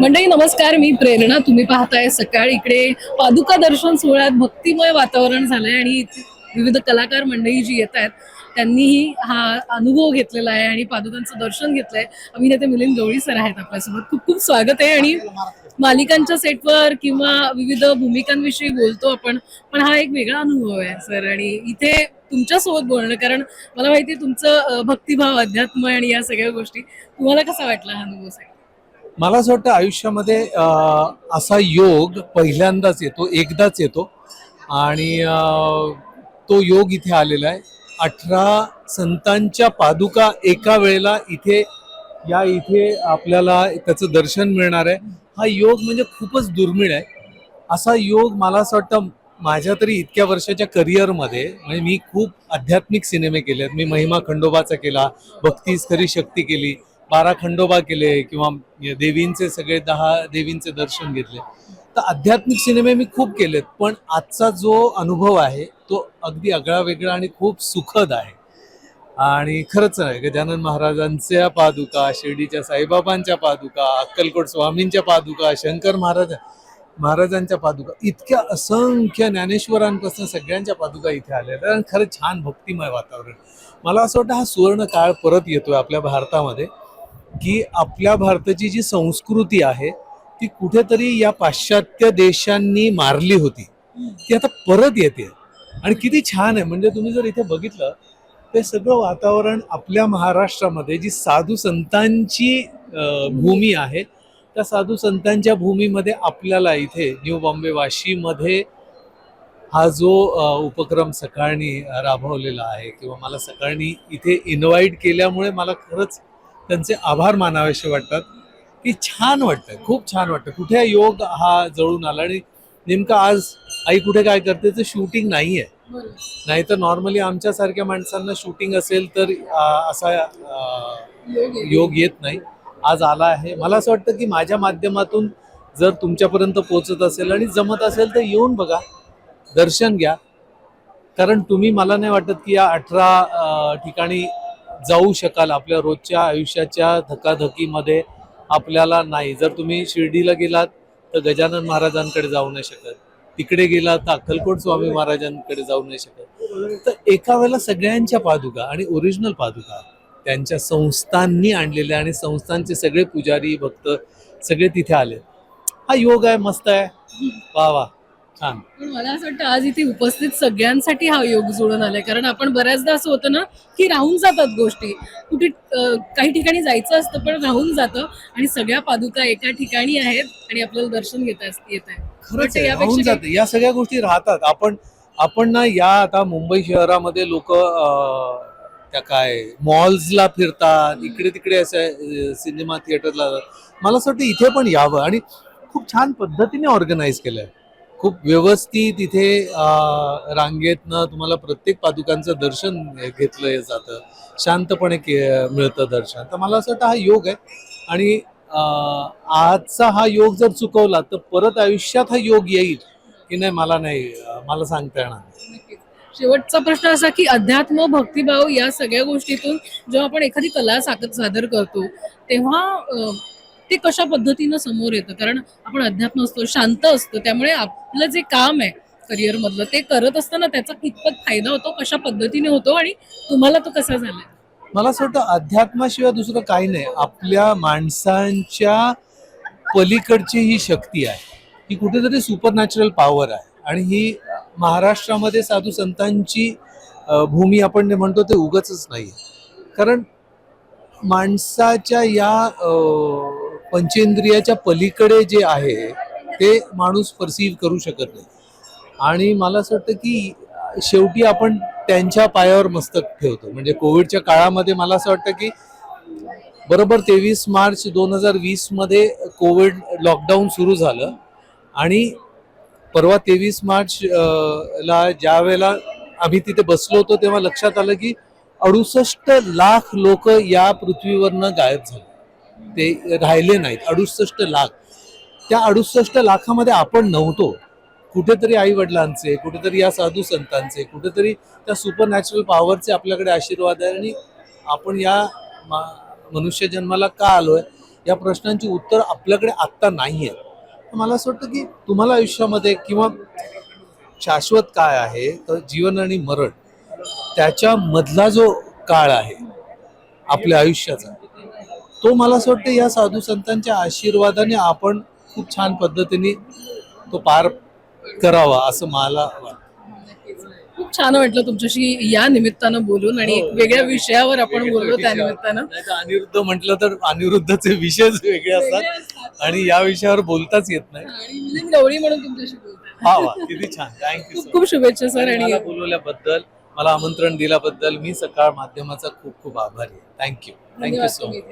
मंडळी नमस्कार मी प्रेरणा. तुम्ही पाहताय सकाळ इकडे पादुका दर्शन सोहळ्यात भक्तिमय वातावरण झालंय आणि विविध कलाकार मंडळी जी येत आहेत त्यांनीही हा अनुभव घेतलेला आहे आणि पादुकांचं दर्शन घेतलंय. अभिनेते मिलिंद गवळी सर आहेत आपल्यासोबत. खूप खूप स्वागत आहे आणि मालिकांच्या सेटवर किंवा विविध भूमिकांविषयी बोलतो आपण पण हा एक वेगळा अनुभव आहे सर. आणि इथे तुमच्यासोबत बोलणं कारण मला माहिती तुमचं भक्तिभाव अध्यात्म आणि या सगळ्या गोष्टी. तुम्हाला कसा वाटला हा अनुभव सर मला असं वाटतं आयुष्यामध्ये असा योग पहिल्यांदाच येतो एकदाच येतो. आणि तो योग इथे आलेला आहे. अठरा संतांच्या पादुका एका वेळेला इथे या इथे आपल्याला त्याचं दर्शन मिळणार आहे. हा योग म्हणजे खूपच दुर्मिळ आहे. असा योग मला असं वाटतं माझ्या तरी इतक्या वर्षाच्या करिअरमध्ये म्हणजे मी खूप आध्यात्मिक सिनेमे केले आहेत मी महिमा खंडोबाचा केला भक्तीस खरी शक्ती केली. बारा खंडोबा केले किंवा देवींचे सगळे दहा देवींचे दर्शन घेतले. तर आध्यात्मिक सिनेमे मी खूप केलेत पण आजचा जो अनुभव आहे तो अगदी आगळा वेगळा आणि खूप सुखद आहे. आणि खरंच आहे गजानन महाराजांच्या पादुका शिर्डीच्या साईबाबांच्या पादुका अक्कलकोट स्वामींच्या पादुका शंकर महाराज महाराजांच्या पादुका इतक्या असंख्य ज्ञानेश्वरांपासून सगळ्यांच्या पादुका इथे आल्या आहेत. आणि छान भक्तिमय वातावरण. मला असं वाटतं हा सुवर्ण काळ परत येतोय आपल्या भारतामध्ये. की आपल्या भारताची जी संस्कृती आहे ती कुठेतरी या पाश्चात्य देशांनी मारली होती. ती आता परत येते. आणि किती छान आहे. म्हणजे तुम्ही जर इथे बघितलं ते सगळं वातावरण आपल्या महाराष्ट्रामध्ये जी साधू संतांची भूमी आहे त्या साधू संतांच्या भूमीमध्ये आपल्याला इथे न्यू बॉम्बे वाशीमध्ये हा जो उपक्रम सकाळनी राबवलेला आहे किंवा मला सकाळनी इथे इन्व्हाइट केल्यामुळे मला खरंच त्यांचे आभार मानावेसे वाटतात. की छान वाटतं खूप छान वाटतं. कुठे योग हा जळून आला आणि नेमकं आज आई कुठे काय करते तर शूटिंग नाही आहे नाहीतर नॉर्मली आमच्यासारख्या माणसांना शूटिंग असेल तर असा योग येत नाही. आज आला आहे. मला असं वाटतं की माझ्या माध्यमातून जर तुमच्यापर्यंत पोचत असेल आणि जमत असेल तर येऊन बघा दर्शन घ्या. कारण तुम्ही मला नाही वाटत की या अठरा ठिकाणी जाऊ शकाल आपल्या रोजच्या आयुष्याच्या धकाधकीमध्ये आपल्याला नाही. जर तुम्ही शिर्डीला गेलात तर गजानन महाराजांकडे जाऊ नाही शकत. तिकडे गेलात तर अक्कलकोट स्वामी महाराजांकडे जाऊ नाही शकत. तर एका वेळेला सगळ्यांच्या पादुका आणि ओरिजिनल पादुका त्यांच्या संस्थांनी आणलेल्या आणि संस्थांचे सगळे पुजारी भक्त सगळे तिथे आले. हा योग आहे मस्त आहे. वा वा. छान. पण मला असं वाटतं आज इथे उपस्थित सगळ्यांसाठी हा योग जुळून आलाय. कारण आपण बऱ्याचदा असं होतं ना की राहून जातात गोष्टी. कुठे अं, काही ठिकाणी जायचं असतं पण राहून जातं. आणि सगळ्या पादुका एका ठिकाणी आहेत आणि आपल्याला दर्शन घेता येत आहे खरंच आहे, यापेक्षा राहून काही- जाते. या सगळ्या गोष्टी राहतात. आपण आपण ना या आता मुंबई शहरामध्ये लोक त्या काय मॉल्सला फिरतात. इकडे तिकडे असं सिनेमा थिएटरला मला असं वाटतं इथे पण यावं. आणि खूप छान पद्धतीने ऑर्गनाईज केलंय. खूप व्यवस्थित इथे अं, रांगेतनं तुम्हाला प्रत्येक पादुकांचं दर्शन घेतलं जातं. शांतपणे के मिळतं दर्शन. तर मला असं वाटतं हा योग आहे. आणि आजचा हा योग जर चुकवला तर परत आयुष्यात हा योग येईल की नाही मला नाही मला सांगता येणार शेवटचा प्रश्न असा की अध्यात्म भक्तिभाव या सगळ्या गोष्टीतून जेव्हा आपण एखादी कला साकत सादर करतो तेव्हा ते कशा पद्धतीनं समोर येतं? कारण आपण अध्यात्म असतो शांत असतो त्यामुळे आपलं जे काम आहे करिअर मधलं ते करत असताना त्याचा कितपत फायदा होतो कशा पद्धतीने होतो आणि तुम्हाला तो कसा झालाय? मला असं वाटतं अध्यात्माशिवाय दुसरं काही नाही. आपल्या माणसांच्या पलीकडची ही शक्ती आहे. ही कुठेतरी सुपर नॅचरल पॉवर आहे. आणि ही महाराष्ट्रामध्ये साधू संतांची भूमी आपण जे म्हणतो ते उगच नाही कारण माणसाच्या या पंचेंद्रियाच्या पलीकडे जे आहे ते माणूस परसीव्ह करू शकत नाही. आणि मला असं वाटतं की शेवटी आपण त्यांच्या पायावर मस्तक ठेवतो. म्हणजे कोविडच्या काळामध्ये मला असं वाटतं की बरोबर तेवीस मार्च दोन हजार वीसमध्ये कोविड लॉकडाऊन सुरू झालं. आणि परवा तेवीस मार्च ला ज्या वेळेला आम्ही तिथे बसलो होतो तेव्हा लक्षात आलं की अडुसष्ट लाख लोक या पृथ्वीवरनं गायब झाले. ते राहिले नाहीत. अडुसष्ट लाख. त्या अडुसष्ट लाखामध्ये आपण नव्हतो. कुठेतरी आई वडिलांचे कुठेतरी या साधू संतांचे कुठेतरी त्या सुपर नॅचरल पॉवरचे आपल्याकडे आशीर्वाद आहे आणि आपण या मनुष्य जन्माला का आलोय? या प्रश्नांची उत्तर आपल्याकडे आत्ता नाही आहेत मला असं वाटतं की तुम्हाला आयुष्यामध्ये किंवा शाश्वत काय आहे? तर जीवन आणि मरण त्याच्यामधला जो काळ आहे आपल्या आयुष्याचा तो मला असं वाटतं या साधू संतांच्या आशीर्वादाने आपण खूप छान पद्धतीने तो पार करावा असं मला वाटतं. खूप छान वाटलं तुमच्याशी या निमित्तानं बोलून आणि एक वेगळ्या विषयावर आपण बोललो त्या निमित्तानं. अनिरुद्ध म्हटलं तर अनिरुद्धचे विषयच वेगळे असतात. आणि या विषयावर बोलताच येत नाही. मिलिंद गवळी म्हणून तुमच्याशी हा वा किती छान. थँक्यू खूप खूप शुभेच्छा सर आणि बोलवल्याबद्दल मला आमंत्रण दिल्याबद्दल मी सकाळ माध्यमाचा खूप खूप आभारी आहे. थँक्यू थँक्यू धन्यवाद सो मच तुम्ही इथे